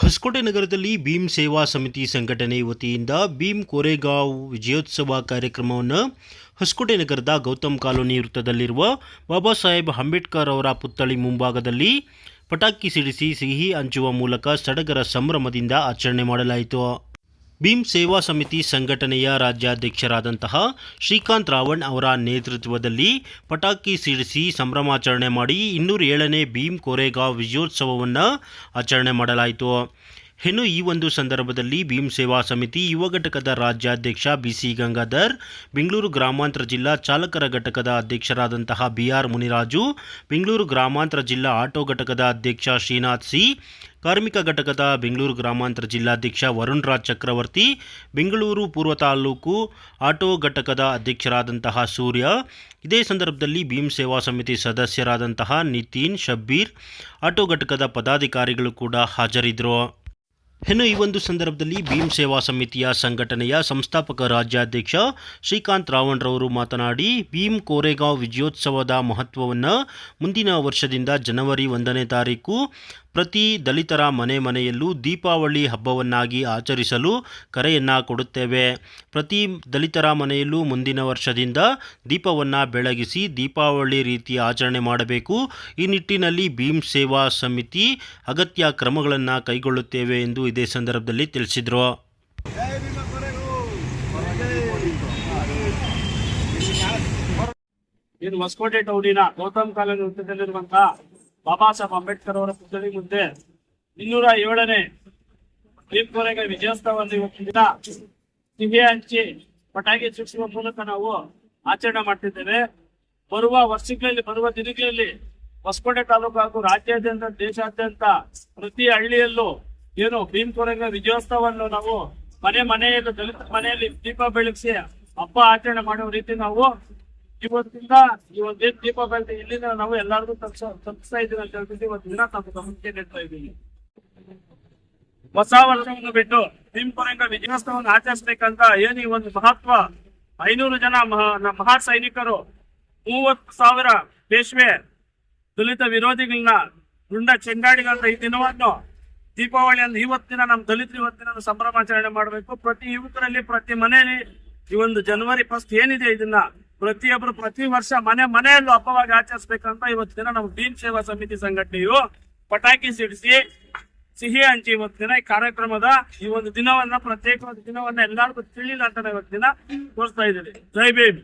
ಹೊಸಕೋಟೆ ನಗರದಲ್ಲಿ ಭೀಮ್ ಸೇವಾ ಸಮಿತಿ ಸಂಘಟನೆ ವತಿಯಿಂದ ಭೀಮ್ ಕೋರೆಗಾಂವ್ ವಿಜಯೋತ್ಸವ ಕಾರ್ಯಕ್ರಮವನ್ನು ಹೊಸಕೋಟೆ ನಗರದ ಗೌತಮ್ ಕಾಲೋನಿ ವೃತ್ತದಲ್ಲಿರುವ ಬಾಬಾ ಸಾಹೇಬ್ ಅಂಬೇಡ್ಕರ್ ಅವರ ಪುತ್ಥಳಿ ಮುಂಭಾಗದಲ್ಲಿ ಪಟಾಕಿ ಸಿಡಿಸಿ ಸಿಹಿ ಹಂಚುವ ಮೂಲಕ ಸಡಗರ ಸಂಭ್ರಮದಿಂದ ಆಚರಣೆ ಮಾಡಲಾಯಿತು. ಭೀಮ್ ಸೇವಾ ಸಮಿತಿ ಸಂಘಟನೆಯ ರಾಜ್ಯಾಧ್ಯಕ್ಷರಾದಂತಹ ಶ್ರೀಕಾಂತ್ ರಾವಣ್ ಅವರ ನೇತೃತ್ವದಲ್ಲಿ ಪಟಾಕಿ ಸಿಡಿಸಿ ಸಂಭ್ರಮಾಚರಣೆ ಮಾಡಿ ಇನ್ನೂರ ಏಳನೇ ಭೀಮ್ ಕೋರೆಗಾಂವ್ ವಿಜಯೋತ್ಸವವನ್ನು ಆಚರಣೆ ಮಾಡಲಾಯಿತು. ಇನ್ನು ಈ ಒಂದು ಸಂದರ್ಭದಲ್ಲಿ ಭೀಮ್ ಸೇವಾ ಸಮಿತಿ ಯುವ ಘಟಕದ ರಾಜ್ಯಾಧ್ಯಕ್ಷ ಬಿಸಿ ಗಂಗಾಧರ್, ಬೆಂಗಳೂರು ಗ್ರಾಮಾಂತರ ಜಿಲ್ಲಾ ಚಾಲಕರ ಘಟಕದ ಅಧ್ಯಕ್ಷರಾದಂತಹ ಬಿಆರ್ ಮುನಿರಾಜು, ಬೆಂಗಳೂರು ಗ್ರಾಮಾಂತರ ಜಿಲ್ಲಾ ಆಟೋ ಘಟಕದ ಅಧ್ಯಕ್ಷ ಶ್ರೀನಾಥ್ ಸಿ, ಕಾರ್ಮಿಕ ಘಟಕದ ಬೆಂಗಳೂರು ಗ್ರಾಮಾಂತರ ಜಿಲ್ಲಾಧ್ಯಕ್ಷ ವರುಣ್ ರಾಜ್ ಚಕ್ರವರ್ತಿ, ಬೆಂಗಳೂರು ಪೂರ್ವ ತಾಲೂಕು ಆಟೋ ಘಟಕದ ಅಧ್ಯಕ್ಷರಾದಂತಹ ಸೂರ್ಯ, ಇದೇ ಸಂದರ್ಭದಲ್ಲಿ ಭೀಮ್ ಸೇವಾ ಸಮಿತಿ ಸದಸ್ಯರಾದಂತಹ ನಿತಿನ್, ಶಬ್ಬೀರ್, ಆಟೋ ಘಟಕದ ಪದಾಧಿಕಾರಿಗಳು ಕೂಡ ಹಾಜರಿದ್ದರು ಇನ್ನು ಈ ಒಂದು ಸಂದರ್ಭದಲ್ಲಿ ಭೀಮ್ ಸೇವಾ ಸಮಿತಿಯ ಸಂಘಟನೆಯ ಸಂಸ್ಥಾಪಕ ರಾಜ್ಯಾಧ್ಯಕ್ಷ ಶ್ರೀಕಾಂತ್ ರಾವಣ್ರವರು ಮಾತನಾಡಿ, ಭೀಮ್ ಕೋರೆಗಾಂವ್ ವಿಜಯೋತ್ಸವದ ಮಹತ್ವವನ್ನು ಮುಂದಿನ ವರ್ಷದಿಂದ ಜನವರಿ ಒಂದನೇ ತಾರೀಕು ಪ್ರತಿ ದಲಿತರ ಮನೆ ಮನೆಯಲ್ಲೂ ದೀಪಾವಳಿ ಹಬ್ಬವನ್ನಾಗಿ ಆಚರಿಸಲು ಕರೆಯನ್ನು ಕೊಡುತ್ತೇವೆ. ಪ್ರತಿ ದಲಿತರ ಮನೆಯಲ್ಲೂ ಮುಂದಿನ ವರ್ಷದಿಂದ ದೀಪವನ್ನು ಬೆಳಗಿಸಿ ದೀಪಾವಳಿ ರೀತಿಯ ಆಚರಣೆ ಮಾಡಬೇಕು. ಈ ನಿಟ್ಟಿನಲ್ಲಿ ಭೀಮ್ ಸೇವಾ ಸಮಿತಿ ಅಗತ್ಯ ಕ್ರಮಗಳನ್ನು ಕೈಗೊಳ್ಳುತ್ತೇವೆ ಎಂದು ಇದೇ ಸಂದರ್ಭದಲ್ಲಿ ತಿಳಿಸಿದರು. ಇದು ಹೊಸಕೋಟೆ ಟೌನಿನ ಗೌತಮ್ ಕಾಲೋನಿ ವೃತ್ತದಲ್ಲಿರುವಂತಹ ಬಾಬಾ ಸಾಹೇಬ್ ಅಂಬೇಡ್ಕರ್ ಅವರ ಪುತ್ಥಳಿ ಮುಂದೆ ಇನ್ನೂರ ಏಳನೇ ದೀಪಕೋರೆಗ ವಿಜಯೋತ್ಸವವನ್ನು ಇವತ್ತಿನ ಸಿಹಿ ಹಂಚಿ ಪಟಾಕಿ ಸಿಡಿಸುವ ಮೂಲಕ ನಾವು ಆಚರಣೆ ಮಾಡ್ತಿದ್ದೇವೆ. ಬರುವ ವರ್ಷಗಳಲ್ಲಿ, ಬರುವ ದಿನಗಳಲ್ಲಿ ಹೊಸಕೋಟೆ ತಾಲೂಕು ಹಾಗೂ ರಾಜ್ಯಾದ್ಯಂತ, ದೇಶಾದ್ಯಂತ ಪ್ರತಿ ಹಳ್ಳಿಯಲ್ಲೂ ಏನು ಭೀಮ್ ಕೊರೆಗ ವಿಜಯೋತ್ಸವವನ್ನು ನಾವು ಮನೆ ಮನೆಯಲ್ಲಿ, ದಲಿತ ಮನೆಯಲ್ಲಿ ದೀಪ ಬೆಳಗಿಸಿ ಹಬ್ಬ ಆಚರಣೆ ಮಾಡುವ ರೀತಿ ನಾವು ಇವತ್ತಿಂದ ಏನ್ ದೀಪ ಬೆಳೆದು ಇಲ್ಲಿಂದ ನಾವು ಎಲ್ಲಾರ್ಗು ತಲುಪಿಸ ತಲುಪಿಸ್ತಾ ಇದ್ದೀವಿ ಅಂತ ಹೇಳ್ಬಿಟ್ಟು ಇವತ್ತು ದಿನ ನಮ್ಮ ಗಮನಕ್ಕೆ ನೀಡ್ತಾ ಇದ್ದೀವಿ. ಹೊಸ ವರ್ಷವನ್ನು ಬಿಟ್ಟು ಭೀಮಪುರಂಗ ವಿಜಯೋತ್ಸವವನ್ನು ಆಚರಿಸ್ಬೇಕಂತ ಏನು ಒಂದು ಮಹತ್ವ? ಐನೂರು ಜನ ಮಹಾ ಮಹಾ ಸೈನಿಕರು ಮೂವತ್ತು ಸಾವಿರ ಪೇಶ್ವೆ ದಲಿತ ವಿರೋಧಿಗಳನ್ನ ಗುಂಡ ಚೆಂಗಾಡಿಗಳನ್ನ ಈ ದಿನವನ್ನು ದೀಪಾವಳಿಯನ್ನು ಇವತ್ತಿನ ನಮ್ಮ ದಲಿತರು ಇವತ್ತಿನ ಸಂಭ್ರಮಾಚರಣೆ ಮಾಡಬೇಕು. ಪ್ರತಿ ಯುವಕರಲ್ಲಿ ಪ್ರತಿ ಮನೆಯಲ್ಲಿ ಈ ಒಂದು ಜನವರಿ ಫಸ್ಟ್ ಏನಿದೆ ಇದನ್ನ ಪ್ರತಿಯೊಬ್ಬರು ಪ್ರತಿ ವರ್ಷ ಮನೆ ಮನೆಯಲ್ಲೂ ಹಬ್ಬವಾಗಿ ಆಚರಿಸ್ಬೇಕಂತ ಇವತ್ತು ದಿನ ನಮ್ಮ ಬೀನ್ ಸೇವಾ ಸಮಿತಿ ಸಂಘಟನೆಯು ಪಟಾಕಿ ಸಿಡಿಸಿ, ಸಿಹಿ ಹಂಚಿ ಇವತ್ತಿನ ಈ ಕಾರ್ಯಕ್ರಮದ ಈ ಒಂದು ದಿನವನ್ನ, ಪ್ರತ್ಯೇಕವಾದ ದಿನವನ್ನ ಎಲ್ಲರಿಗೂ ತಿಳಿಲ್ಲ ಅಂತ ಇವತ್ತು ದಿನ ತೋರಿಸ್ತಾ ಇದ್ದೀವಿ. ಜೈ ಭೀಮ್.